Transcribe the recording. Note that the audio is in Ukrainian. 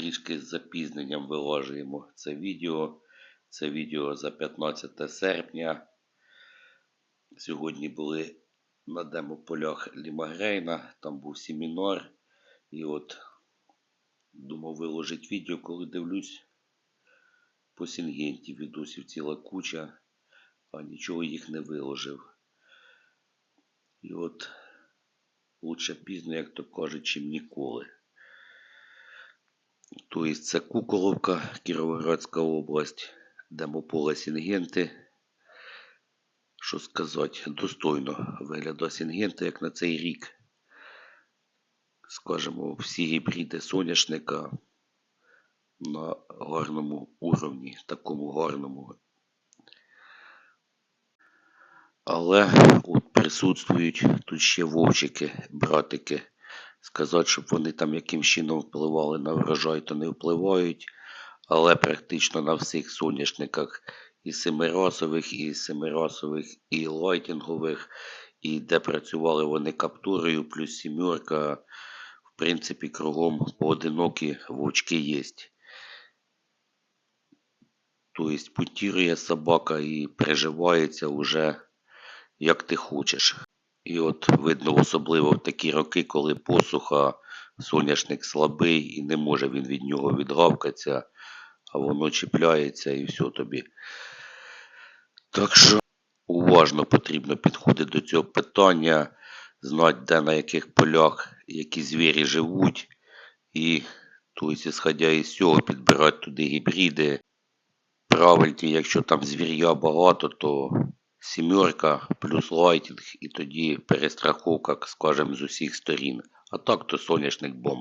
трішки з запізненням вилажуємо це відео. Це відео за 15 серпня. Сьогодні були на демополях Лімагрейна, там був семінар. І от думав виложити відео, коли дивлюсь по Сінгенті відосів ціла куча, а нічого їх не виложив. І от лучше пізно, як то кажуть, чим ніколи. Тобто це Куколовка, Кіровоградська область, демополе Сінгенти. Що сказати, достойно виглядає Сінгента, як на цей рік. Скажімо, всі гібриди соняшника на гарному уровні, такому гарному. Але от присутствують тут ще вовчики, братики. Сказати, щоб вони там яким чином впливали на врожай, то не впливають. Але практично на всіх соняшниках і семирасових, і семирасових, і лайтінгових, і де працювали вони каптурою, плюс сімерка. В принципі, кругом поодинокі вовчки є. Тобто путірує собака і приживається вже як ти хочеш. І от видно, особливо в такі роки, коли посуха, соняшник слабий і не може він від нього відгавкатися, а воно чіпляється і все тобі. Так що уважно потрібно підходити до цього питання, знати, де на яких полях які звірі живуть, і, тобто, ісходя із цього, підбирати туди гібриди. Правильні, якщо там звір'я багато, то сімерка плюс лайтінг, і тоді перестраховка, скажімо, з усіх сторін. А так то соняшник бомба.